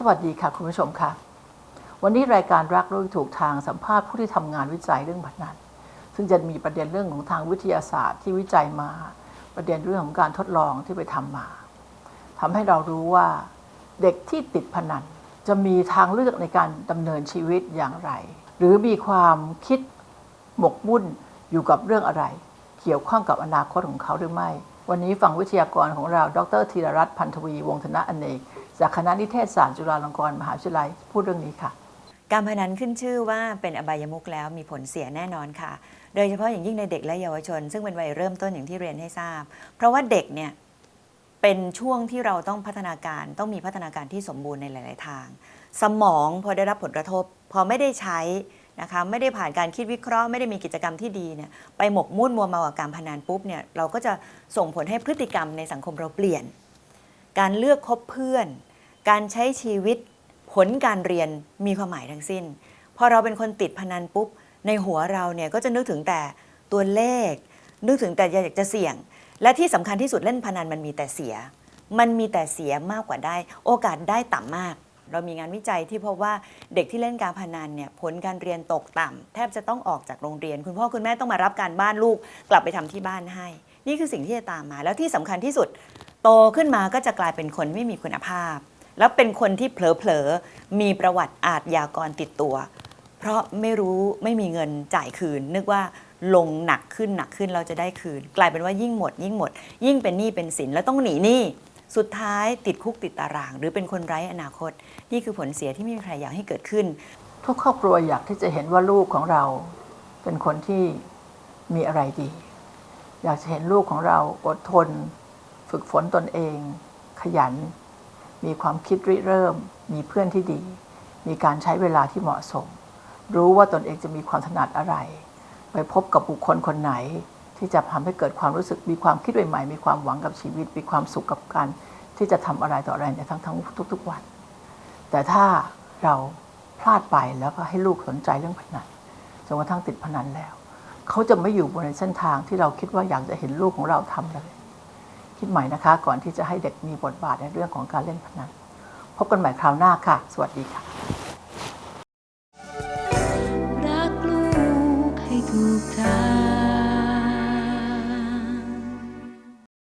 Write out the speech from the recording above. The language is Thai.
สวัสดีค่ะคุณผู้ชมค่ะ วันนี้รายการรักรู้ถูกทางสัมภาษณ์ผู้ที่ทำงานวิจัยเรื่องพนันซึ่งจะมีประเด็นเรื่องของทางวิทยาศาสตร์ที่วิจัยมา ประเด็นเรื่องของการทดลองที่ไปทำมาทำให้เรารู้ว่าเด็กที่ติดพนันจะมีทางเลือกในการดำเนินชีวิตอย่างไร หรือมีความคิดหมกมุ่นอยู่กับเรื่องอะไร เกี่ยวข้องกับอนาคตของเขาหรือไม่ วันนี้ฝั่งวิทยากรของเรา ดรธีรรัตน์พันธวีวงศ์ธนะอเนก จากคณะนิเทศศาสตร์จุฬาลงกรณ์มหาวิทยาลัย พูดเรื่องนี้ค่ะ การพนันขึ้นชื่อว่าเป็นอบายมุกแล้วมีผลเสียแน่นอนค่ะ โดยเฉพาะอย่างยิ่งในเด็กและเยาวชน ซึ่งเป็นวัยเริ่มต้นอย่างที่เรียนให้ทราบ เพราะว่าเด็กเนี่ยเป็นช่วงที่เราต้องพัฒนาการต้องมีพัฒนาการที่สมบูรณ์ในหลาย ๆ ทาง สมองพอได้รับผลกระทบ พอไม่ได้ใช้ นะคะไม่ได้ผ่านการคิดวิเคราะห์ไม่ได้มีกิจกรรมที่ดีเนี่ยไปหมกมุ่นมัวเมากับการพนันปุ๊บเนี่ยเราก็จะส่งผลให้พฤติกรรมในสังคมเราเปลี่ยน การเลือกคบเพื่อน การใช้ชีวิตผลการเรียนมีความหมายทั้งสิ้นพอเราเป็นคนติดพนันปุ๊บ ในหัวเราเนี่ยก็จะนึกถึงแต่ตัวเลข นึกถึงแต่อยากจะเสี่ยง และที่สำคัญที่สุดเล่นพนันมันมีแต่เสีย มันมีแต่เสียมากกว่าได้ โอกาสได้ต่ำมาก เรามีงานวิจัยที่พบว่าเด็กที่เล่นการพนันเนี่ยผลการเรียนตกต่ำแทบจะต้องออกจากโรงเรียน คุณพ่อคุณแม่ต้องมารับการบ้านลูกกลับไปทำที่บ้านให้ นี่คือสิ่งที่จะตามมา แล้วที่สำคัญที่สุด โตขึ้นมาก็จะกลายเป็นคนไม่มีคุณภาพ แล้วเป็นคนที่เผลอๆมีประวัติอาทยากรติดตัว เพราะไม่รู้ไม่มีเงินจ่ายคืน นึกว่าลงหนักขึ้นหนักขึ้นเราจะได้คืน กลายเป็นว่ายิ่งหมด ยิ่งหมด ยิ่งเป็นหนี้เป็นสินแล้วต้องหนีหนี้ สุดท้ายติดคุกติดตาราง หรือเป็นคนไร้อนาคต นี่คือผลเสียที่ไม่มีใครอยากให้เกิดขึ้น ทุกครอบครัวอยากที่จะเห็นว่าลูกของเรา เป็นคนที่มีอะไรดี อยากจะเห็นลูกของเราอดทน ฝึกฝนตนเอง ขยัน มีความคิดริเริ่ม มีเพื่อนที่ดี มีการใช้เวลาที่เหมาะสม รู้ว่าตนเองจะมีความถนัดอะไร ไปพบกับบุคคลคนไหน ที่จะทำให้เกิดความรู้สึกมีความคิดใหม่ๆ มีความหวังกับชีวิต มีความสุขกับการที่จะทำอะไรต่ออะไรในทั้งทั้งทุก ๆ วัน แต่ถ้าเราพลาดไปแล้วก็ให้ลูกสนใจเรื่องพนันจนกระทั่งติดพนันแล้ว เขาจะไม่อยู่บนเส้นทางที่เราคิดว่าอยากจะเห็นลูกของเราทำเลย คิดใหม่นะคะ ก่อนที่จะให้เด็กมีบทบาทในเรื่องของการเล่นพนันพบกันใหม่คราวหน้าค่ะ สวัสดีค่ะ รักลูกให้ถูกทาง